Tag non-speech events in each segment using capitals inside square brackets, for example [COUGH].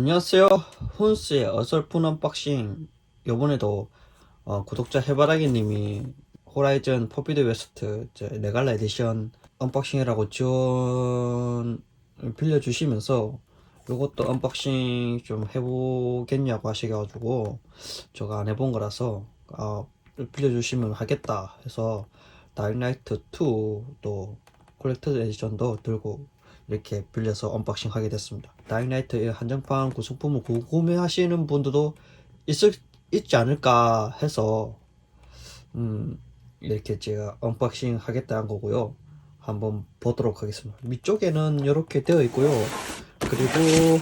안녕하세요. 훈스의 어설픈 언박싱. 요번에도 어, 구독자 해바라기님이 호라이즌 포비드 웨스트 레갈라 에디션 언박싱이라고 지원을 빌려주시면서 요것도 언박싱 좀 해보겠냐고 하셔가지고 제가 안 해본 거라서 어, 빌려주시면 하겠다 해서 다이나이트 2도 콜렉터 에디션도 들고 이렇게 빌려서 언박싱 하게 됐습니다. 다이나이트의 한정판 구성품을 구매하시는 분들도 있을, 있지 않을까 해서 음, 이렇게 제가 언박싱 하겠다는 거고요. 한번 보도록 하겠습니다. 위쪽에는 이렇게 되어 있고요. 그리고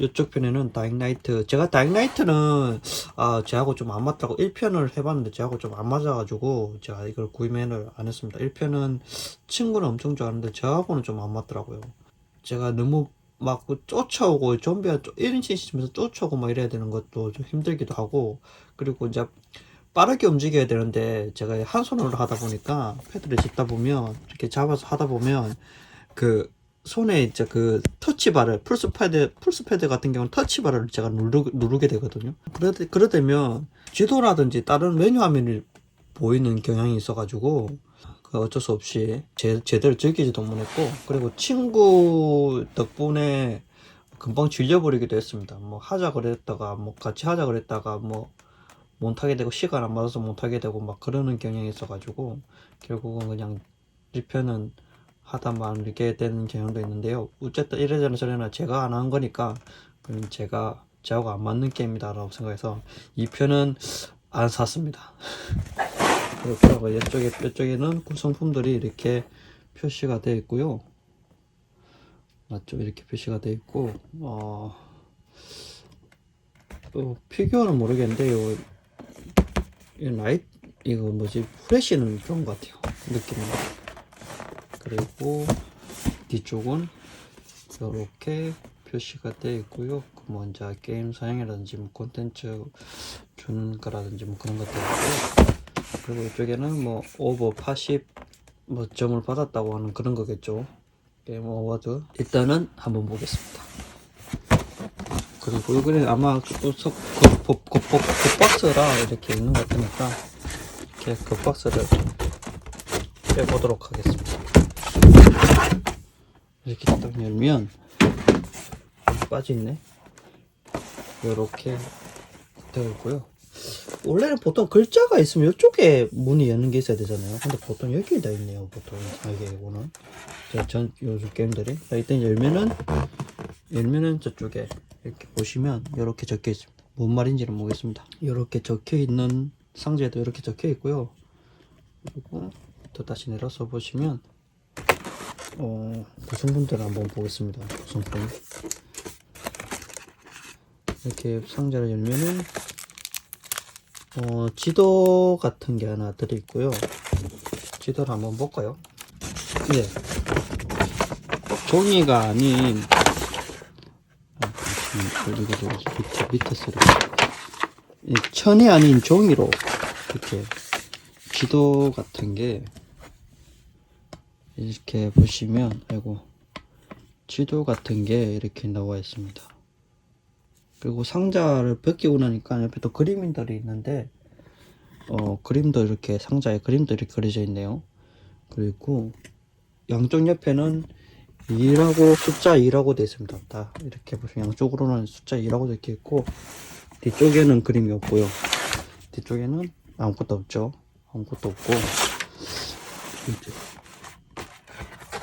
이쪽 편에는 다잉나이트. 제가 다잉나이트는 아 제하고 좀 안 맞다고 1편을 해봤는데 제하고 좀 안 맞아가지고 제가 이걸 구매를 안 했습니다. 1편은 친구는 엄청 좋아하는데 저하고는 좀 안 맞더라고요. 제가 너무 막그 쫓아오고 좀비가 1인칭 시점에서 쫓아오고 막 이래야 되는 것도 좀 힘들기도 하고 그리고 이제 빠르게 움직여야 되는데 제가 한 손으로 하다 보니까 패드를 짚다 보면 이렇게 잡아서 하다 보면 그 손에 이제 그 터치바를 플스패드 플스패드 같은 경우는 터치바를 제가 누르, 누르게 되거든요. 그러 그러되면 지도라든지 다른 메뉴 화면이 보이는 경향이 있어가지고 그 어쩔 수 없이 제, 제대로 즐기지도 못했고 그리고 친구 덕분에 금방 질려버리기도 했습니다. 뭐 하자 그랬다가 뭐 같이 하자 그랬다가 뭐 못하게 되고 시간 안 맞아서 못하게 되고 막 그러는 경향이 있어가지고 결국은 그냥 1편은 하다 말게 되는 경향도 있는데요. 어쨌든 이래저래 저래나 제가 안 한 거니까 그럼 제가 저하고 안 맞는 게임이다라고 생각해서 2편은 안 샀습니다. [LAUGHS] 그렇고 이쪽에 이쪽에는 구성품들이 이렇게 표시가 되어 있고요. 맞죠? 이렇게 표시가 되어 있고 어, 또 피규어는 모르겠는데 요. 이 라이트 이거 뭐지 프레쉬는 좋은 것 같아요. 느낌이. 그리고 뒤쪽은 이렇게 표시가 되어 있고요. 그 먼저 게임 사양이라든지 뭐 콘텐츠 주는 거라든지 뭐 그런 것도 있고요. 그리고 이쪽에는 뭐 오버 80 뭐 점을 받았다고 하는 그런 거겠죠. 게임 어워드. 일단은 한번 보겠습니다. 그리고 이거는 아마 그, 석- 그, 그, 그, 그, 그 박스라 이렇게 있는 것 같으니까 이렇게 그 박스를 빼보도록 하겠습니다. 이렇게 딱 열면 빠져있네. 이렇게 되어 있고요. 원래는 보통 글자가 있으면 이쪽에 문이 여는 게 있어야 되잖아요. 근데 보통 여기에 있네요. 보통 이게 오는 저- 전 요즘 게임들이 자, 일단 열면은 열면은 저쪽에 이렇게 보시면 이렇게 적혀 있습니다. 뭔 말인지는 모르겠습니다. 이렇게 적혀 있는 상자에도 이렇게 적혀 있고요. 그리고 또 다시 내려서 보시면 어, 구성품들을 한번 보겠습니다. 구성품. 이렇게 상자를 열면은 어, 지도 같은 게 하나 들어있고요. 지도를 한번 볼까요? 네. 종이가 아닌 아, 잠시만요. 밑에, 밑에 소리. 이 천이 아닌 종이로 이렇게 지도 같은 게 이렇게 보시면 아이고 지도 같은 게 이렇게 나와 있습니다. 그리고 상자를 벗기고 나니까 옆에 또 그림들이 있는데 어 그림도 이렇게 상자에 그림도 이렇게 그려져 있네요. 그리고 양쪽 옆에는 2라고 숫자 2라고 되어 있습니다. 다 이렇게 보시면 양쪽으로는 숫자 2라고 적혀 있고 뒤쪽에는 그림이 없고요. 뒤쪽에는 아무것도 없죠. 아무것도 없고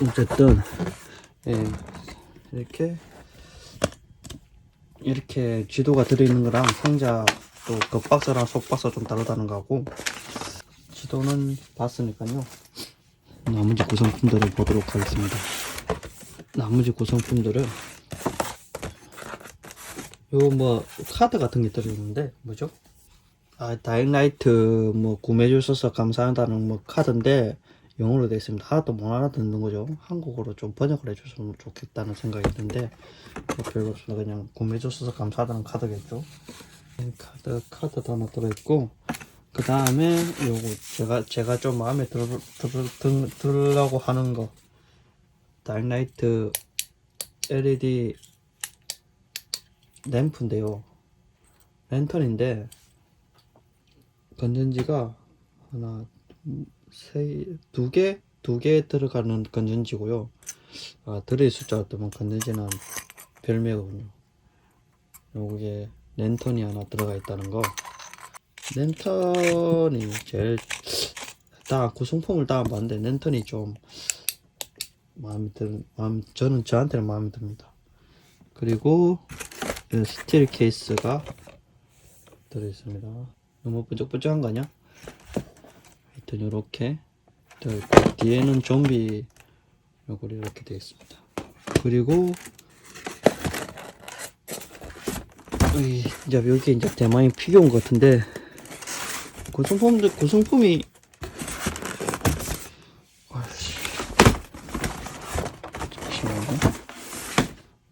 어쨌든 예, 이렇게 이렇게 지도가 들어있는 거랑 상자 또그 박스랑 속박스 좀 다르다는 거고 지도는 봤으니까요 나머지 구성품들을 보도록 하겠습니다 나머지 구성품들은 요 뭐 카드 같은 게 들어있는데 뭐죠? 아 다잉라이트 뭐 구매해 주셔서 감사하다는 뭐 카드인데 영어로 되어 있습니다. 하나도 못 알아듣는 거죠. 한국어로 좀 번역을 해주셨으면 좋겠다는 생각이 드는데 뭐 별거 없습니다. 그냥 구매해 주셔서 감사하다는 카드겠죠. 이 카드 카드도 하나 들어 있고 그 다음에 요거 제가 제가 좀 마음에 들, 들, 들, 들으려고 하는 거 다잉라이트 LED 램프인데요. 랜턴인데 건전지가 하나, 세, 두 개, 두 개 들어가는 건전지고요. 아, 들어있을 줄 알았더만 건전지는 별매거든요. 요게 랜턴이 하나 들어가 있다는 거. 랜턴이 제일 다 구성품을 다운봤는데 랜턴이 좀 마음에 드는 마음 저는 저한테는 마음에 듭니다. 그리고 이 스틸 케이스가 들어 있습니다. 너무 번쩍번쩍한 거 아니야? 하여튼 요렇게 들어있고 뒤에는 좀비 요걸이 이렇게 되어 있습니다. 그리고 이, 이제 여기 이제 대만이 피규어 온것 같은데 구성품들 구성품이 아이씨. 잠시만요.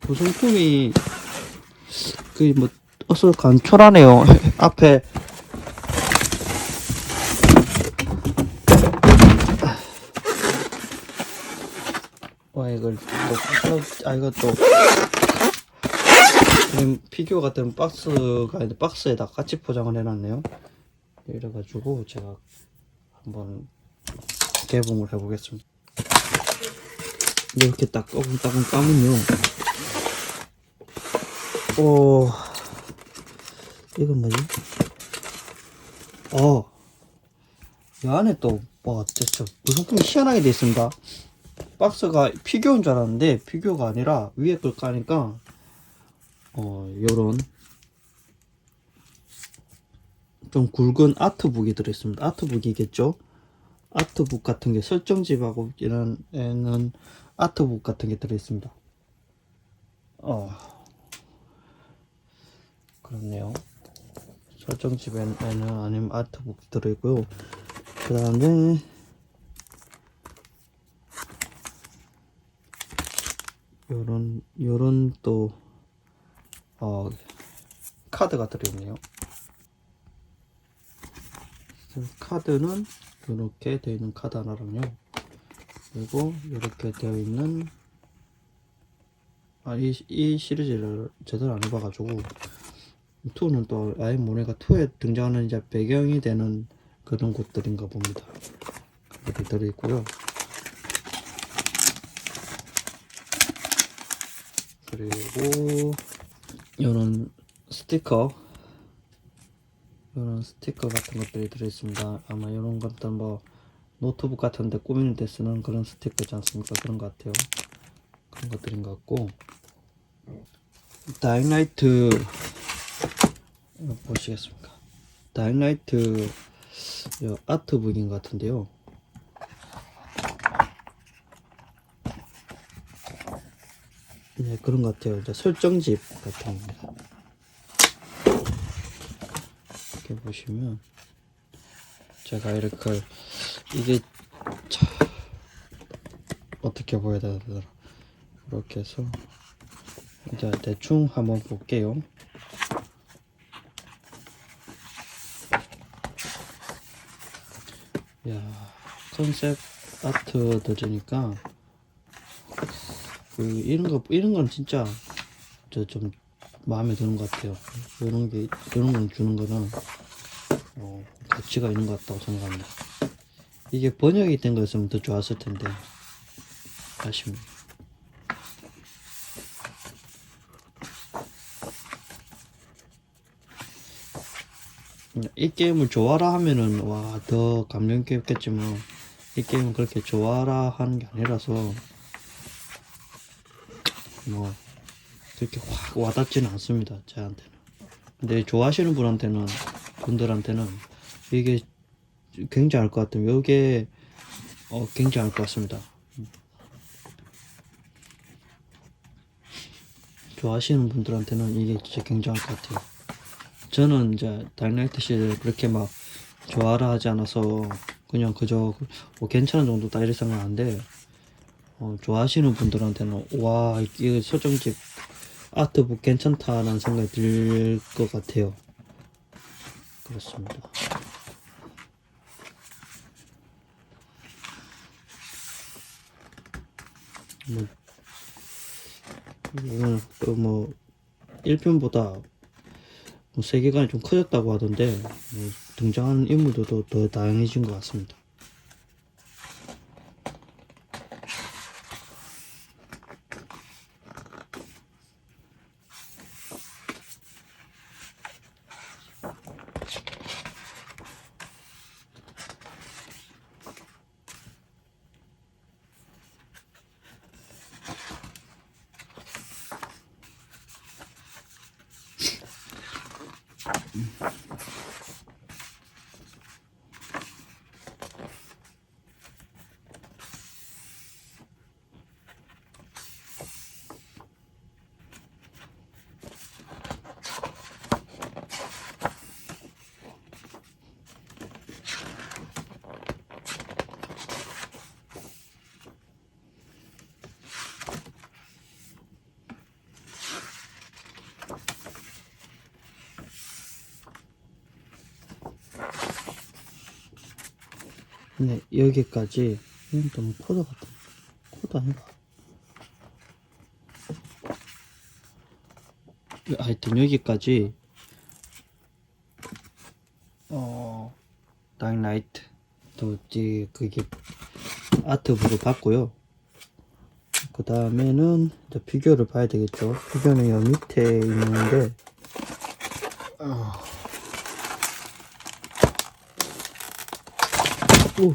구성품이 그 뭐 어서 간촐하네요. [LAUGHS] 앞에 와 이걸 또, 아 이거 또 지금 피규어 같은 박스가 박스에다 같이 포장을 해놨네요. 이래가지고 제가 한번 개봉을 해보겠습니다. 이렇게 딱 따끔따끔 까면요. 오, 이건 뭐지? 어, 이 안에 또, 와, 진짜 구성품이 희한하게 돼 있습니다. 박스가 피규어인 줄 알았는데 피규어가 아니라 위에 걸 까니까 어 요런 좀 굵은 아트북이 들어있습니다. 아트북이겠죠? 아트북 같은 게 설정집하고 이런 애는 아트북 같은 게 들어있습니다. 어 그렇네요. 설정집에는 아니면 아트북 들어있고요. 그 다음에 요런 요런 또 어, 카드가 들어있네요. 카드는 이렇게 되어 있는 카드 하나랑요. 그리고 이렇게 되어 있는 아, 이, 이 시리즈를 제대로 안 해봐가지고 2는 또 아예 모네가 2에 등장하는 이제 배경이 되는 그런 곳들인가 봅니다. 이렇게 들어있고요. 그리고 이런 스티커 이런 스티커 같은 것들이 들어있습니다. 아마 이런 것들 뭐 노트북 같은데 꾸미는 데 쓰는 그런 스티커지 않습니까? 그런 것 같아요. 그런 것들인 것 같고. 이거 보시겠습니까? 다잉라이트 이 아트북인 것 같은데요 네, 그런 것 같아요. 이제 설정집 같은 겁니다. 이렇게 보시면 제가 이렇게 이게 차, 어떻게 보여야 되더라. 이렇게 해서 이제 대충 한번 볼게요. 야 컨셉 아트 들으니까 그 이런 거 이런 건 진짜 저 좀 마음에 드는 것 같아요. 이런 게 이런 건 주는 거는 어, 가치가 있는 것 같다고 생각합니다. 이게 번역이 된 거였으면 더 좋았을 텐데 아쉽네요. 이 게임을 좋아라 하면은 와 더 감명 깊겠지만 이 게임은 그렇게 좋아라 하는 게 아니라서 뭐 그렇게 확 와닿지는 않습니다 저한테는. 근데 좋아하시는 분한테는 분들한테는 이게 굉장할 것 같아요 이게 어 굉장할 것 같습니다. 좋아하시는 분들한테는 이게 진짜 굉장할 것 같아요. 저는 이제 다이나이트 시를 그렇게 막 좋아라 하지 않아서 그냥 그저 뭐 괜찮은 정도다 이렇게 생각하는데 어, 좋아하시는 분들한테는 와 이게 설정집 아트북 괜찮다라는 생각이 들 것 같아요 그렇습니다 뭐, 오늘 또뭐 1편보다 뭐 세계관이 좀 커졌다고 하던데 뭐 등장하는 인물들도 더 다양해진 것 같습니다. 네, 여기까지 이건 또 코드 같은 코드 아닌가? 하여튼 여기까지 어 다잉라이트 또 이제 그게 아트북을 봤고요. 그 다음에는 이제 비교를 봐야 되겠죠. 비교는 여기 밑에 있는데 어. 오.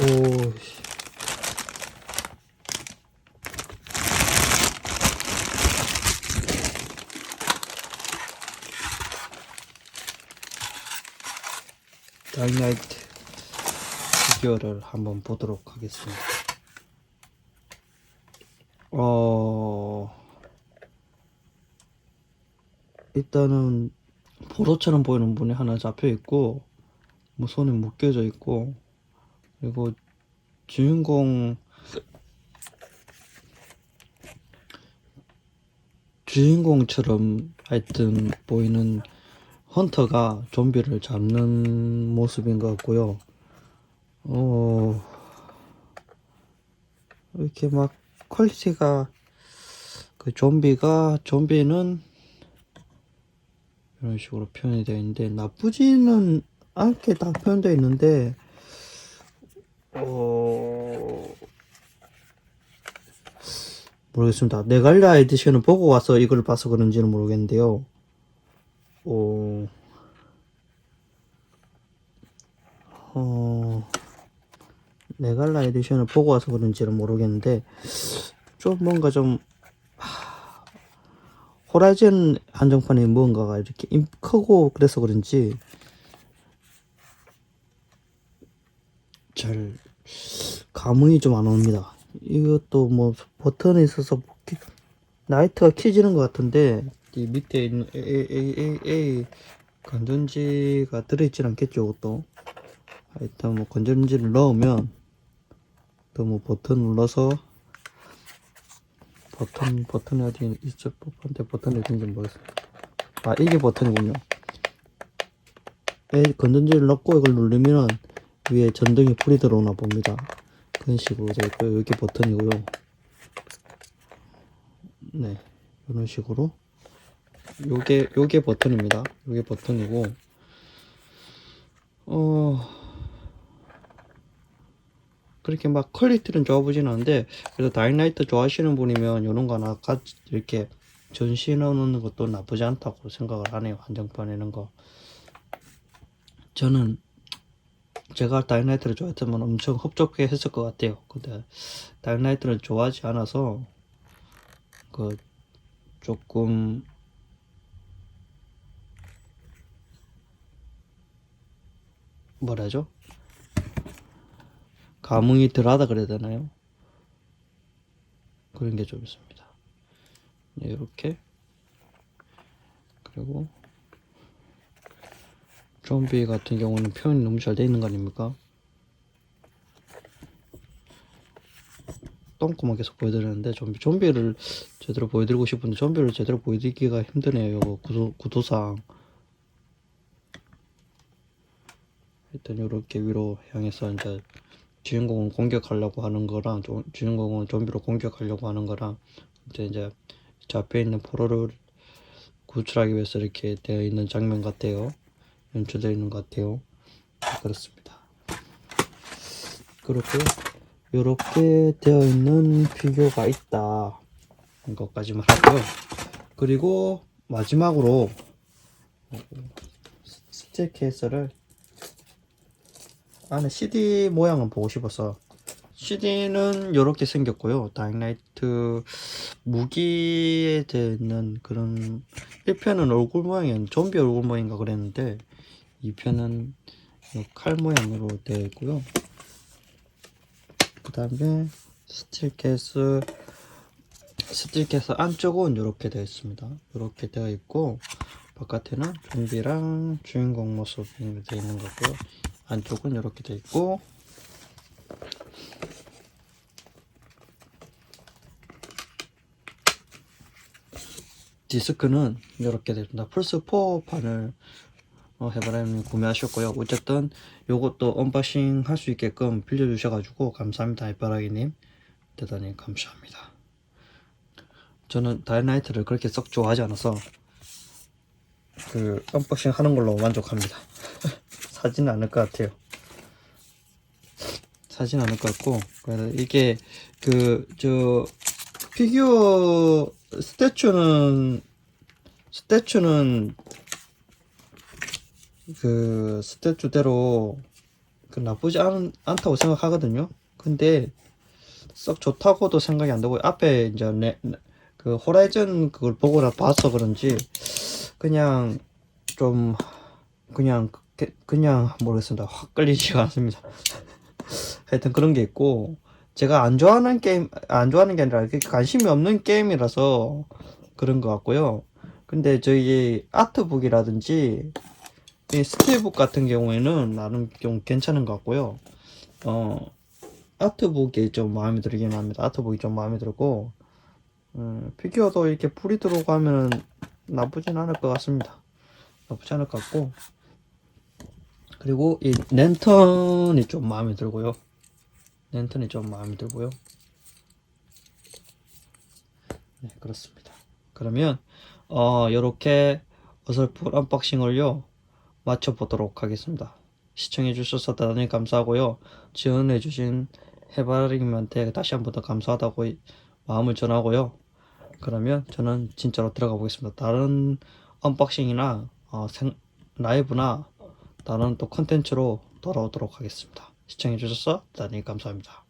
오. 씨. 다이나이트 비교를 한번 보도록 하겠습니다. 어, 일단은 보로처럼 보이는 분이 하나 잡혀 있고, 뭐 손에 묶여져 있고, 그리고 주인공 주인공처럼 하여튼 보이는 헌터가 좀비를 잡는 모습인 것 같고요. 어, 이렇게 막 퀄리티가 그 좀비가 좀비는 이런 식으로 표현이 되어 있는데 나쁘지는 않게 다 표현되어 있는데 어 모르겠습니다. 네갈라 에디션을 보고 와서 이걸 봐서 그런지는 모르겠는데요. 어, 어, 네갈라 에디션을 보고 와서 그런지는 모르겠는데 좀 뭔가 좀 하, 호라이즌 한정판에 무언가가 이렇게 임- 크고 그래서 그런지 잘 감흥이 좀 안 옵니다. 이것도 뭐 버튼이 있어서 키- 나이트가 켜지는 것 같은데 이 밑에 있는 A, A, A, A, A 건전지가 들어있진 않겠죠, 이것도. 하여튼 뭐 건전지를 넣으면 또 뭐 버튼 눌러서 버튼 버튼이 어디 있죠? 법한테 버튼이 어딘지 모르겠어요. 아 이게 버튼이군요. 건전지를 넣고 이걸 누르면 위에 전등이 불이 들어오나 봅니다. 그런 식으로 되어 있고요. 여기 버튼이고요. 네, 이런 식으로. 요게 요게 버튼입니다. 요게 버튼이고 어 그렇게 막 퀄리티는 좋아 보진 않은데 그래도 다이나이트 좋아하시는 분이면 요런 거 하나 같이 이렇게 전시해 놓는 것도 나쁘지 않다고 생각을 하네요. 한정판에는 거. 저는 제가 다이나이트를 좋아했다면 엄청 흡족해 했을 것 같아요. 근데 다이나이트를 좋아하지 않아서 그 조금 뭐라죠? 감흥이 덜하다 그래야 되나요? 그런 게 좀 있습니다. 네, 이렇게 그리고 좀비 같은 경우는 표현이 너무 잘 돼 있는 거 아닙니까? 똥꼬만 계속 보여드리는데 좀비 좀비를 제대로 보여드리고 싶은데 좀비를 제대로 보여드리기가 힘드네요. 구도 구도상 일단 이렇게 위로 향해서 이제 주인공을 공격하려고 하는 거랑 좀- 주인공은 좀비로 공격하려고 하는 거랑 이제 이제 저 앞에 있는 포로를 구출하기 위해서 이렇게 되어 있는 장면 같아요. 연출되어 있는 것 같아요. 그렇습니다. 그렇게 이렇게 되어 있는 피규어가 있다. 것까지만 하고요. 그리고 마지막으로 스틸 케이스를 안에 CD 모양을 보고 싶어서 CD는 이렇게 생겼고요. 다잉라이트 무기에 되는 그런 1편은 얼굴 모양이 좀비 얼굴 모양인가 그랬는데 2편은 칼 모양으로 되어 있고요. 그 다음에 스틸 케이스 스틸 케이스 안쪽은 이렇게 되어 있습니다. 이렇게 되어 있고 바깥에는 좀비랑 주인공 모습이 되어 있는 거고요. 안쪽은 이렇게 되어 있고 디스크는 이렇게 됩니다. 플스4 판을 어, 해바라님이 구매하셨고요. 어쨌든 요것도 언박싱 할 수 있게끔 빌려주셔가지고 감사합니다. 해바라기님 대단히 감사합니다. 저는 다이나이트를 그렇게 썩 좋아하지 않아서 그 언박싱 하는 걸로 만족합니다. 사지는 않을 것 같아요. 사진 않을 것 같고 이게 그 저 피규어 스태츄는 스태츄는 그 스태츄대로 그 나쁘지 않, 않다고 생각하거든요. 근데 썩 좋다고도 생각이 안 되고 앞에 이제 내, 그 호라이즌 그걸 보고 나 봐서 그런지 그냥 좀 그냥 그- 그냥 모르겠습니다. 확 끌리지가 않습니다. [LAUGHS] 하여튼 그런 게 있고 제가 안 좋아하는 게임 안 좋아하는 게 아니라 관심이 없는 게임이라서 그런 것 같고요. 근데 저희 아트북이라든지 이 스틸북 같은 경우에는 나름 좀 괜찮은 것 같고요. 어 아트북이 좀 마음에 들긴 합니다. 아트북이 좀 마음에 들고 음, 피규어도 이렇게 불이 들어오고 하면 나쁘진 않을 것 같습니다. 나쁘지 않을 것 같고 그리고 이 랜턴이 좀 마음에 들고요. 랜턴이 좀 마음에 들고요. 네, 그렇습니다. 그러면 어 요렇게 어설픈 언박싱을요 마쳐 보도록 하겠습니다. 시청해 주셔서 대단히 감사하고요. 지원해 주신 해바라기님한테 다시 한 번 더 감사하다고 이- 마음을 전하고요. 그러면 저는 진짜로 들어가 보겠습니다. 다른 언박싱이나 어, 생, 라이브나 다른 또 컨텐츠로 돌아오도록 하겠습니다. 시청해 주셔서 대단히 감사합니다.